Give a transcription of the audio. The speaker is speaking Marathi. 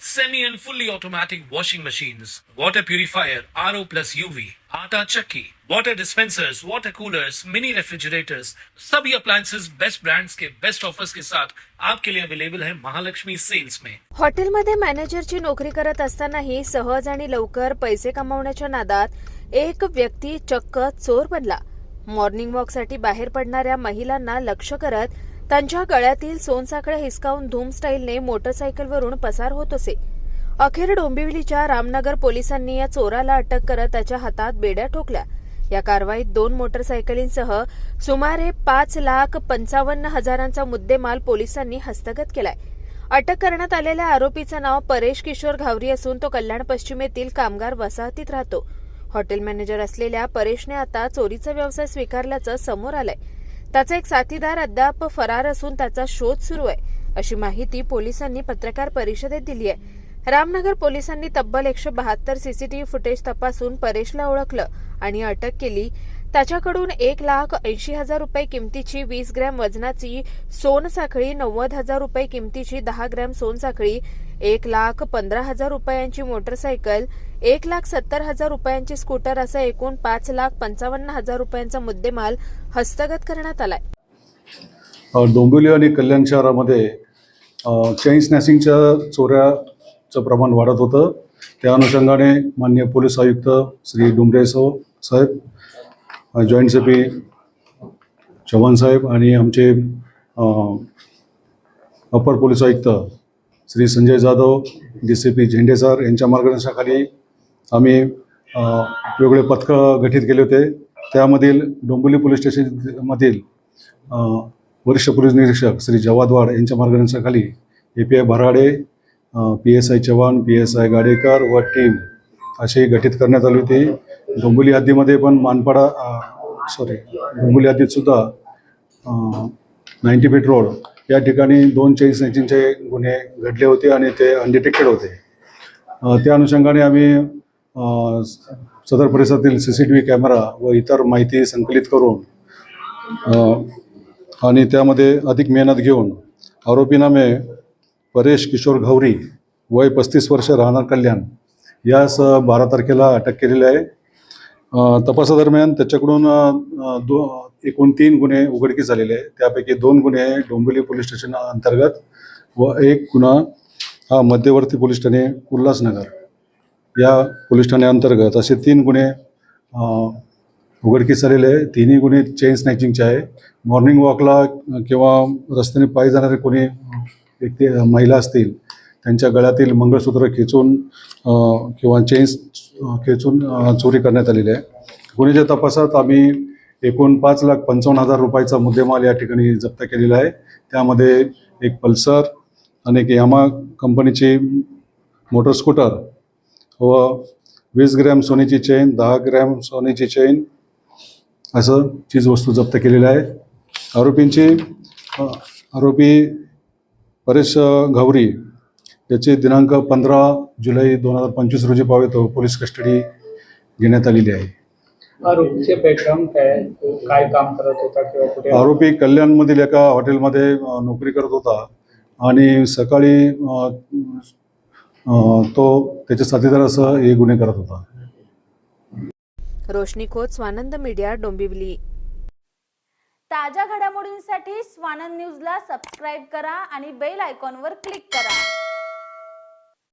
semi and fully automatic washing machines, water purifier, RO plus UV, आटा चक्की, water dispensers, water coolers, mini refrigerators, सभी appliances बेस्ट ब्रांड्स के बेस्ट ऑफर्स के साथ आपके लिए अवेलेबल है महालक्ष्मी सेल्स में हॉटेलमध्ये मॅनेजरची नोकरी करत असतानाही सहज आणि लवकर पैसे कमावण्याच्या नादात एक व्यक्ती चक्क चोर बनला मॉर्निंग वॉकसाठी बाहेर पडणाऱ्या महिलांना लक्ष करत त्यांच्या गळ्यातील सोनसाखळ्या हिसकावून धूम स्टाईलने मोटरसायकलवरून पसार होत असे. अखेर डोंबिवलीच्या रामनगर पोलिसांनी या चोराला अटक करत त्याच्या हातात बेड्या ठोकल्या. या कारवाईत दोन मोटरसायकलींसह सुमारे पाच लाख पंचावन्न हजारांचा मुद्देमाल पोलिसांनी हस्तगत केलाय. अटक करण्यात आलेल्या आरोपीचं नाव परेश किशोर घावरी असून तो कल्याण पश्चिमेतील कामगार वसाहतीत राहतो. हॉटेल मॅनेजर असलेल्या परेशने आता चोरीचा व्यवसाय स्वीकारल्याचं समोर आलंय. त्याचा एक साथीदार अद्याप फरार असून त्याचा शोध सुरू आहे. अशी माहिती पोलिसांनी पत्रकार परिषदेत दिली आहे. रामनगर पोलिसांनी तब्बल एकशे बहात्तर सीसीटीव्ही फुटेज तपासून परेशला ओळखलं आणि अटक केली. त्याच्याकडून एक लाख ऐंशी हजार रुपये किमतीची वीस ग्रॅम वजनाची सोनसाखळी नव्वद हजार रुपये किमतीची दहा ग्रॅम सोनसाखळी एक लाख पंधरा हजार रुपयांची मोटरसायकल एक लाख सत्तर हजार रुपयांची स्कूटर असं एकूण पाच लाख पंचावन्न हजार रुपयांचा मुद्देमाल हस्तगत करण्यात आलाय. डोंबिवली आणि कल्याण शहरामध्ये अ, चेन चोऱ्याचं प्रमाण वाढत होतं. त्या अनुषंगाने माननीय पोलीस आयुक्त श्री डुमरे सो साहेब जॉईंट सी पी चव्हाण साहेब आणि आमचे अपर पोलीस आयुक्त Shri Sanjay Jadhav D C P Zende sir यांच्या मार्गदर्शनाखाली आम्ही वेगवेगळे पथकं गठीत केले होते. त्यामधील डोंबिवली पोलीस स्टेशनमधील वरिष्ठ पोलीस निरीक्षक श्री जवाद वाड यांच्या मार्गदर्शनाखाली A P I Bharade P S I Chavan P S I Gadekar व टीम अशी गठीत करण्यात आली होती. डोंबिवली हद्दीमध्ये पण मानपाडा सॉरी डोंबिवली हद्दीतसुद्धा नाईन्टी फीट रोड या ठिकाणी दोन चेन स्नेचिंगचे गुन्हे घडले होते आणि ते अनडिटेक्टेड होते. त्या अनुषंगाने आम्ही सदर परिसरातील C C T V camera व इतर माहिती संकलित करून आणि त्यामध्ये अधिक मेहनत घेऊन आरोपीनामे परेश किशोर घावरी वय पस्तीस वर्ष राहणार कल्याण यास बारा तारखेला अटक केलेली आहे. तपासादरम्यान त्याच्याकडून दो एकूण तीन गुन्हे उघडकीस झालेले आहेत. त्यापैकी दोन गुन्हे डोंबिवली पोलीस स्टेशन अंतर्गत व एक गुन्हा हा मध्यवर्ती पोलीस ठाणे उल्हासनगर. या पोलीस ठाण्याअंतर्गत असे तीन गुन्हे उघडकीस झालेले आहे तिन्ही गुन्हे चेन स्नॅचिंगचे आहे मॉर्निंग वॉकला किंवा रस्त्याने पायी जाणारे कोणी व्यक्ती महिला असतील त्यांच्या गळ्यातील मंगळसूत्र खेचून किंवा चेन्स खेचून चोरी करण्यात आलेली आहे. गुन्ह्याच्या तपासात आम्ही एकूण पाच लाख पंचावन्न हजार रुपयाचा मुद्देमाल या ठिकाणी जप्त केलेला आहे. त्यामध्ये एक पल्सर आणि एक यामा कंपनीची मोटर स्कूटर व वीस ग्रॅम सोन्याची चेन दहा ग्रॅम सोन्याची चेन असं चीजवस्तू जप्त केलेल्या आहे. आरोपींची आरोपी परेश घावरी याची दिनांक पंधरा जुलै दोन हजार पंचवीस रोजी पावे तो पोलीस कस्टडी घेण्यात आलेली आहे. आरोपीचे बॅकग्राऊंड काय काय काम करत होता किंवा कुठे? आरोपी कल्याणमधील एका हॉटेलमध्ये नोकरी करत होता आणि सकाळी तो त्याच्या साथीदारासह हे गुन्हे करत होता. रोशनी खोत स्वानंद मीडिया डोंबिवली. ताज्या घडामोडींसाठी स्वानंद न्यूजला सबस्क्राईब करा आणि बेल आयकॉनवर क्लिक करा.